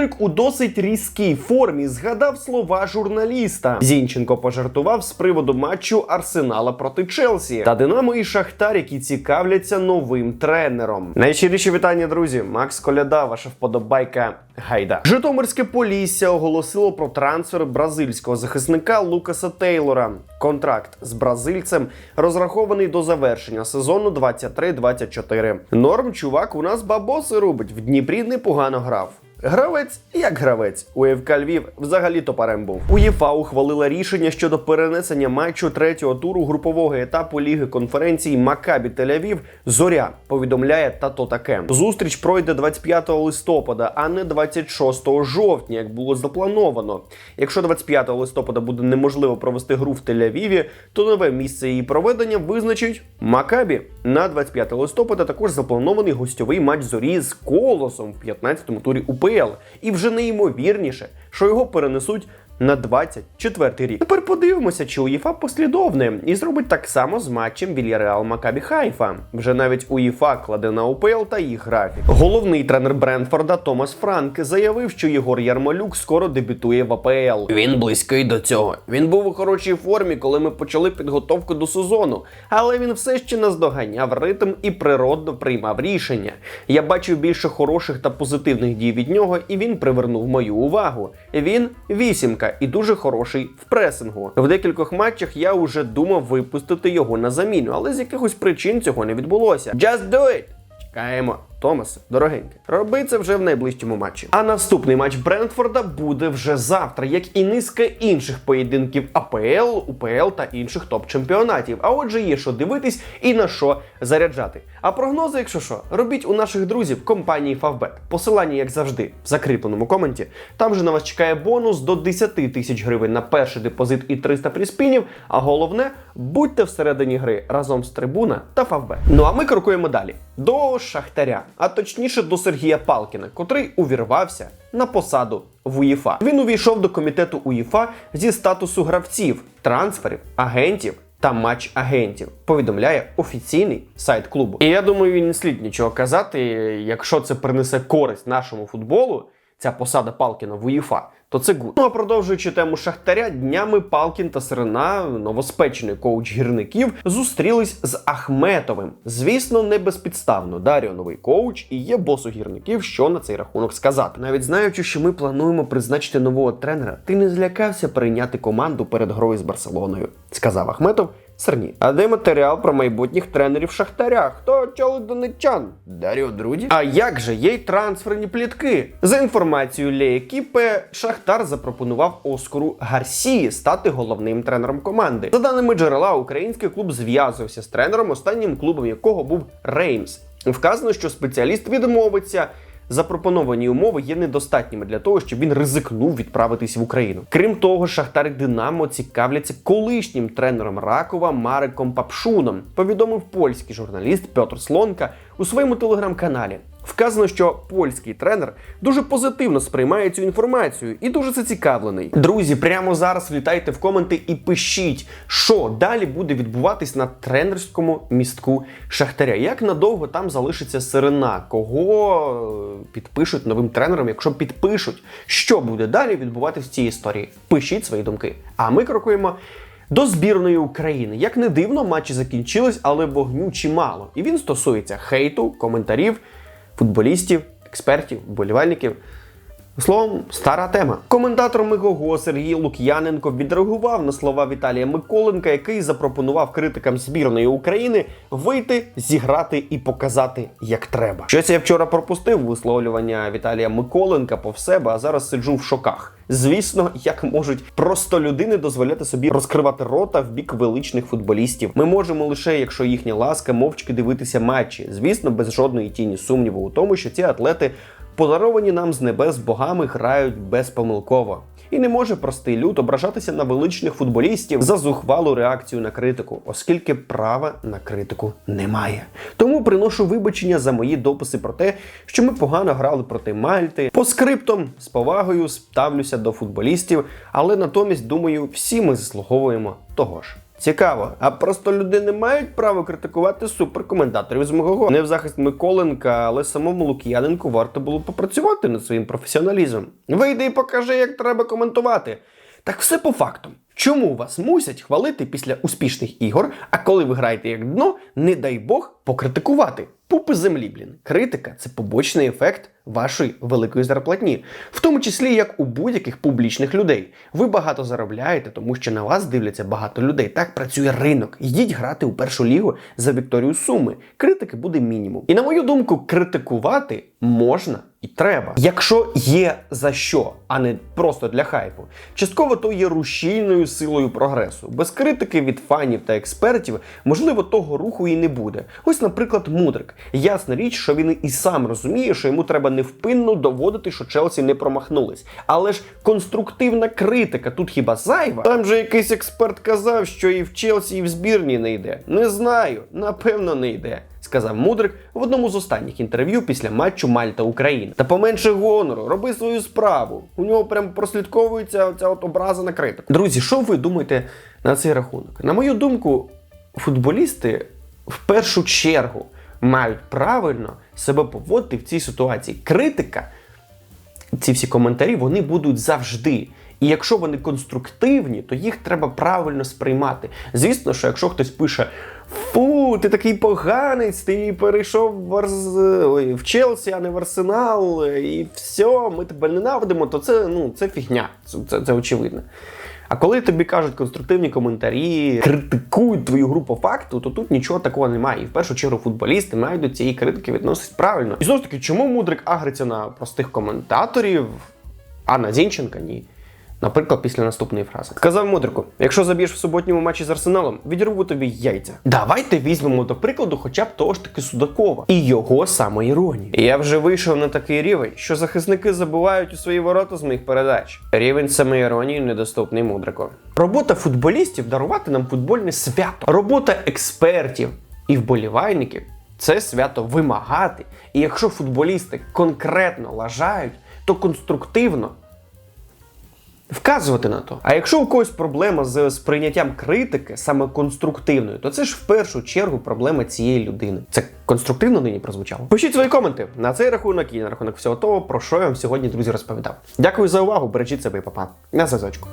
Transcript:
Мудрик у досить різкій формі згадав слова журналіста. Зінченко пожартував з приводу матчу Арсенала проти Челсі та Динамо і Шахтар, які цікавляться новим тренером. Найщиріші вітання, друзі. Макс Коляда, ваша вподобайка. Гайда. Житомирське Полісся оголосило про трансфер бразильського захисника Лукаса Тейлора. Контракт з бразильцем розрахований до завершення сезону 23-24. Норм, чувак, у нас бабоси робить. В Дніпрі непогано грав. Гравець як гравець. У ФК Львів взагалі топарем був. УЄФА ухвалила рішення щодо перенесення матчу третього туру групового етапу Ліги конференцій Макабі Тель-Авів Зоря повідомляє тато таке. Зустріч пройде 25 листопада, а не 26 жовтня, як було заплановано. Якщо 25 листопада буде неможливо провести гру в Тель-Авіві, то нове місце її проведення визначить Макабі. На 25 листопада також запланований гостьовий матч зорі з колосом в 15-му турі УПЛ. І вже неймовірніше, що його перенесуть на 24 рік. Тепер подивимося, чи УЄФА послідовне і зробить так само з матчем Вільяреал Макабі Хайфа. Вже навіть УЄФА кладе на УПЛ та їх графік. Головний тренер Брентфорда Томас Франк заявив, що Єгор Ярмолюк скоро дебютує в АПЛ. Він близький до цього. Він був у хорошій формі, коли ми почали підготовку до сезону, але він все ще наздоганяв ритм і природно приймав рішення. Я бачив більше хороших та позитивних дій від нього, і він привернув мою увагу. Він вісімка і дуже хороший в пресингу. В декількох матчах я вже думав випустити його на заміну, але з якихось причин цього не відбулося. Just do it! Чекаємо. Томас, дорогенький, роби це вже в найближчому матчі. А наступний матч Брентфорда буде вже завтра, як і низка інших поєдинків АПЛ, УПЛ та інших топ-чемпіонатів. А отже, є що дивитись і на що заряджати. А прогнози, якщо що, робіть у наших друзів компанії Favbet. Посилання, як завжди, в закріпленому коменті. Там же на вас чекає бонус до 10 тисяч гривень на перший депозит і 300 пріспінів. А головне, будьте всередині гри разом з трибуна та Favbet. Ну а ми крокуємо далі до Шахтаря, а точніше до Сергія Палкіна, котрий увірвався на посаду в УЄФА. Він увійшов до комітету УЄФА зі статусу гравців, трансферів, агентів. Та матч агентів повідомляє офіційний сайт клубу. І я думаю, він не слід нічого казати. Якщо це принесе користь нашому футболу, ця посада Палкіна в УЄФА, то це гуд. Ну а продовжуючи тему Шахтаря, днями Палкін та Сирена, новоспечений коуч гірників, зустрілись з Ахметовим. Звісно, не безпідставно. Даріо новий коуч і є бос у гірників, що на цей рахунок сказати. Навіть знаючи, що ми плануємо призначити нового тренера, ти не злякався прийняти команду перед грою з Барселоною, сказав Ахметов. Сирні. А де матеріал про майбутніх тренерів Шахтаря? Хто очолить донеччан? Даріо Друді? А як же є й трансферні плітки? За інформацією Ле Екіпе, Шахтар запропонував Оскару Гарсії стати головним тренером команди. За даними джерела, український клуб зв'язувався з тренером, останнім клубом якого був Реймс. Вказано, що спеціаліст відмовиться. Запропоновані умови є недостатніми для того, щоб він ризикнув відправитись в Україну. Крім того, Шахтар Динамо цікавляться колишнім тренером Ракова Мариком Папшуном. Повідомив польський журналіст Петр Слонка у своєму телеграм-каналі. Вказано, що польський тренер дуже позитивно сприймає цю інформацію і дуже зацікавлений. Друзі, прямо зараз влітайте в коменти і пишіть, що далі буде відбуватись на тренерському містку Шахтаря. Як надовго там залишиться сирена? Кого е, підпишуть новим тренером? Якщо підпишуть, що буде далі відбуватись в цій історії? Пишіть свої думки. А ми крокуємо. До збірної України, як не дивно, матчі закінчились, але вогню чимало. І він стосується хейту, коментарів, футболістів, експертів, вболівальників. Словом, стара тема. Коментатор Мегого Сергій Лук'яненко відреагував на слова Віталія Миколенка, який запропонував критикам збірної України вийти, зіграти і показати як треба. Щось я вчора пропустив висловлювання Віталія Миколенка по себе, а зараз сиджу в шоках. Звісно, як можуть просто людини дозволяти собі розкривати рота в бік величних футболістів. Ми можемо лише, якщо їхня ласка, мовчки дивитися матчі. Звісно, без жодної тіні сумніву у тому, що ці атлети подаровані нам з небес богами грають безпомилково. І не може простий люд ображатися на величних футболістів за зухвалу реакцію на критику, оскільки права на критику немає. Тому приношу вибачення за мої дописи про те, що ми погано грали проти Мальти. По скриптам з повагою ставлюся до футболістів, але натомість думаю, всі ми заслуговуємо того ж. Цікаво, а просто люди не мають права критикувати суперкоментаторів з мого не в захист Миколенка, але самому Лук'яненку варто було попрацювати над своїм професіоналізмом. Вийди і покажи, як треба коментувати. Так все по факту. Чому вас мусять хвалити після успішних ігор, а коли ви граєте як дно, не дай Бог покритикувати? Пупи землі, блін. Критика це побочний ефект вашої великої зарплатні, в тому числі як у будь-яких публічних людей. Ви багато заробляєте, тому що на вас дивляться багато людей. Так працює ринок. Йдіть грати у першу лігу за Вікторію Суми. Критики буде мінімум. І на мою думку, критикувати можна і треба, якщо є за що, а не просто для хайпу. Частково то є рушійною силою прогресу. Без критики від фанів та експертів, можливо, того руху і не буде. Ось, наприклад, Мудрик. Ясна річ, що він і сам розуміє, що йому треба невпинно доводити, що Челсі не промахнулись. Але ж конструктивна критика тут хіба зайва? Там же якийсь експерт казав, що і в Челсі, і в збірні не йде. Не знаю, напевно, не йде. Сказав Мудрик в одному з останніх інтерв'ю після матчу Мальта Україна. Та поменше гонору, роби свою справу. У нього прям прослідковується ця от образа на критику. Друзі, що ви думаєте на цей рахунок? На мою думку, футболісти в першу чергу мають правильно себе поводити в цій ситуації. Критика ці всі коментарі вони будуть завжди. І якщо вони конструктивні, то їх треба правильно сприймати. Звісно, що якщо хтось пише Фу, ти такий поганець, ти перейшов в, Арз... Ой, в Челсі, а не в Арсенал, і все, ми тебе ненавидимо, то це, ну, це фігня, це, це, це очевидно. А коли тобі кажуть конструктивні коментарі, критикують твою групу факту, то тут нічого такого немає. І в першу чергу футболісти мають до цієї критики відноситись правильно. І знову ж таки, чому Мудрик агриться на простих коментаторів, а на Зінченка ні? Наприклад, після наступної фрази. Сказав Мудрику: якщо заб'єш в суботньому матчі з Арсеналом, відірву тобі яйця. Давайте візьмемо до прикладу хоча б того ж таки Судакова і його самоіронії. Я вже вийшов на такий рівень, що захисники забувають у свої ворота з моїх передач. Рівень самоіронії недоступний Мудрику. Робота футболістів дарувати нам футбольне свято. Робота експертів і вболівальників це свято вимагати. І якщо футболісти конкретно лажають, то конструктивно вказувати на то. А якщо у когось проблема з сприйняттям критики, саме конструктивною, то це ж в першу чергу проблема цієї людини. Це конструктивно нині прозвучало. Пишіть свої коменти на цей рахунок і на рахунок всього того, про що я вам сьогодні, друзі, розповідав. Дякую за увагу, бережіть себе і папа. На зв'язочку.